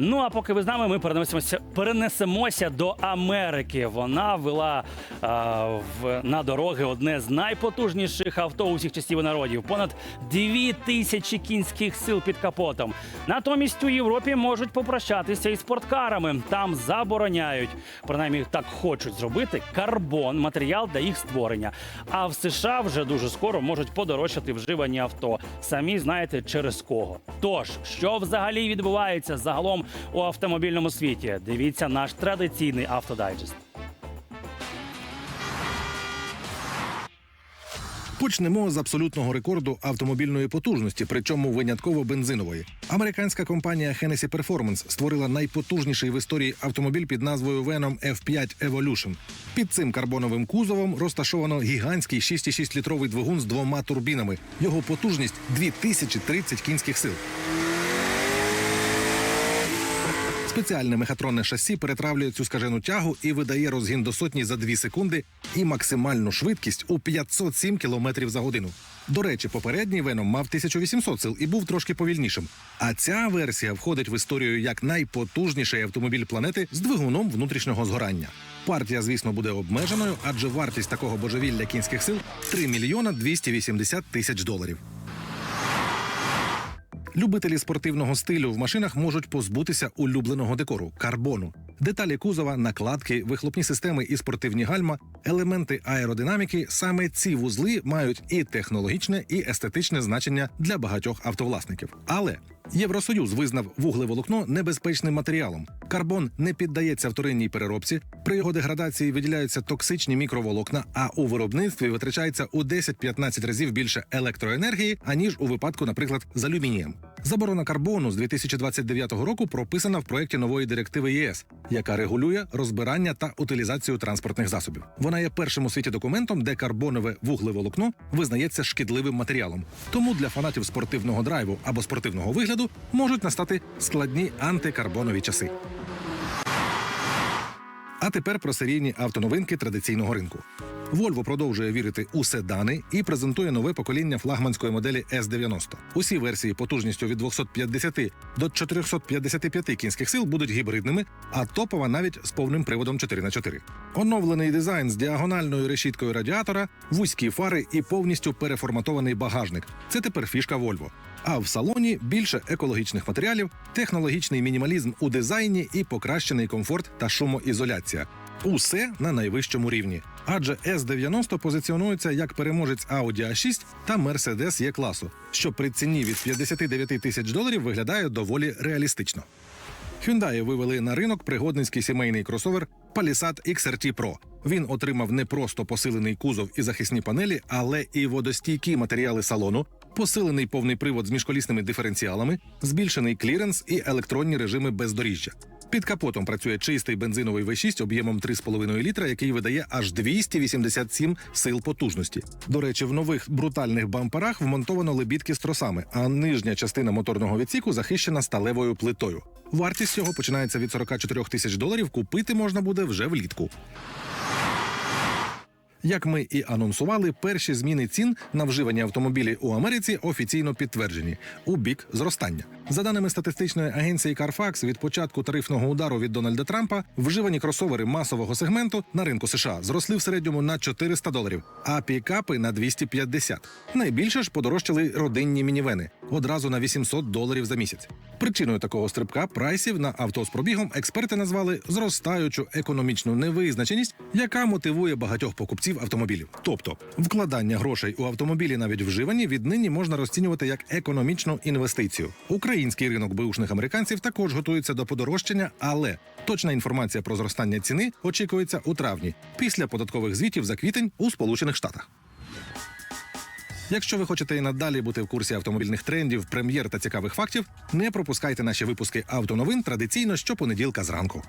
Ну а поки ви з нами, ми перенесемося, перенесемося до Америки. Вона вела а, в, на дороги одне з найпотужніших авто усіх часів народів. Понад дві тисячі кінських сил під капотом. Натомість у Європі можуть попрощатися із спорткарами. Там забороняють, принаймні так хочуть зробити карбон, матеріал для їх створення. А в США вже дуже скоро можуть подорожчати вживані авто. Самі знаєте через кого. Тож, що взагалі відбувається загалом у автомобільному світі? Дивіться наш традиційний автодайджест. Почнемо з абсолютного рекорду автомобільної потужності, причому винятково бензинової. Американська компанія Hennessy Performance створила найпотужніший в історії автомобіль під назвою Venom F5 Evolution. Під цим карбоновим кузовом розташовано гігантський 6,6-літровий двигун з двома турбінами. Його потужність 2030 кінських сил. Спеціальне мехатронне шасі перетравлює цю скажену тягу і видає розгін до сотні за 2 секунди і максимальну швидкість у 507 км за годину. До речі, попередній Веном мав 1800 сил і був трошки повільнішим. А ця версія входить в історію як найпотужніший автомобіль планети з двигуном внутрішнього згорання. Партія, звісно, буде обмеженою, адже вартість такого божевілля кінських сил 3 мільйона 280 тисяч доларів. Любителі спортивного стилю в машинах можуть позбутися улюбленого декору карбону. Деталі кузова, накладки, вихлопні системи і спортивні гальма, елементи аеродинаміки. Саме ці вузли мають і технологічне, і естетичне значення для багатьох автовласників. Але Євросоюз визнав вуглеволокно небезпечним матеріалом. Карбон не піддається вторинній переробці. При його деградації виділяються токсичні мікроволокна, а у виробництві витрачається у 10-15 разів більше електроенергії, аніж у випадку, наприклад, з алюмінієм. Заборона карбону з 2029 року прописана в проєкті нової директиви ЄС, яка регулює розбирання та утилізацію транспортних засобів. Вона є першим у світі документом, де карбонове вуглеволокно визнається шкідливим матеріалом. Тому для фанатів спортивного драйву або спортивного вигляду можуть настати складні антикарбонові часи. А тепер про серійні автоновинки традиційного ринку. Volvo продовжує вірити у седани і презентує нове покоління флагманської моделі S90. Усі версії потужністю від 250 до 455 кінських сил будуть гібридними, а топова навіть з повним приводом 4х4. Оновлений дизайн з діагональною решіткою радіатора, вузькі фари і повністю переформатований багажник. Це тепер фішка Volvo. А в салоні більше екологічних матеріалів, технологічний мінімалізм у дизайні і покращений комфорт та шумоізоляція. Усе на найвищому рівні. Адже S90 позиціонується як переможець Audi A6 та Mercedes E класу, що при ціні від 59 тисяч доларів виглядає доволі реалістично. Hyundai вивели на ринок пригодницький сімейний кросовер Palisade XRT Pro. Він отримав не просто посилений кузов і захисні панелі, але і водостійкі матеріали салону, посилений повний привод з міжколісними диференціалами, збільшений кліренс і електронні режими бездоріжжя. Під капотом працює чистий бензиновий V6 об'ємом 3,5 літра, який видає аж 287 сил потужності. До речі, в нових брутальних бамперах вмонтовано лебідки з тросами, а нижня частина моторного відсіку захищена сталевою плитою. Вартість цього починається від 44 тисяч доларів. Купити можна буде вже влітку. Як ми і анонсували, перші зміни цін на вживані автомобілі у Америці офіційно підтверджені у бік зростання. За даними статистичної агенції Carfax, від початку тарифного удару від Дональда Трампа вживані кросовери масового сегменту на ринку США зросли в середньому на 400 доларів, а пікапи на 250. Найбільше ж подорожчали родинні мінівени одразу на 800 доларів за місяць. Причиною такого стрибка прайсів на авто з пробігом експерти назвали зростаючу економічну невизначеність, яка мотивує багатьох покупців автомобілів. Тобто, вкладання грошей у автомобілі навіть вживані віднині можна розцінювати як економічну інвестицію. Український ринок беушних американців також готується до подорожчання, але точна інформація про зростання ціни очікується у травні після податкових звітів за квітень у Сполучених Штатах. Якщо ви хочете і надалі бути в курсі автомобільних трендів, прем'єр та цікавих фактів, не пропускайте наші випуски автоновин традиційно щопонеділка зранку.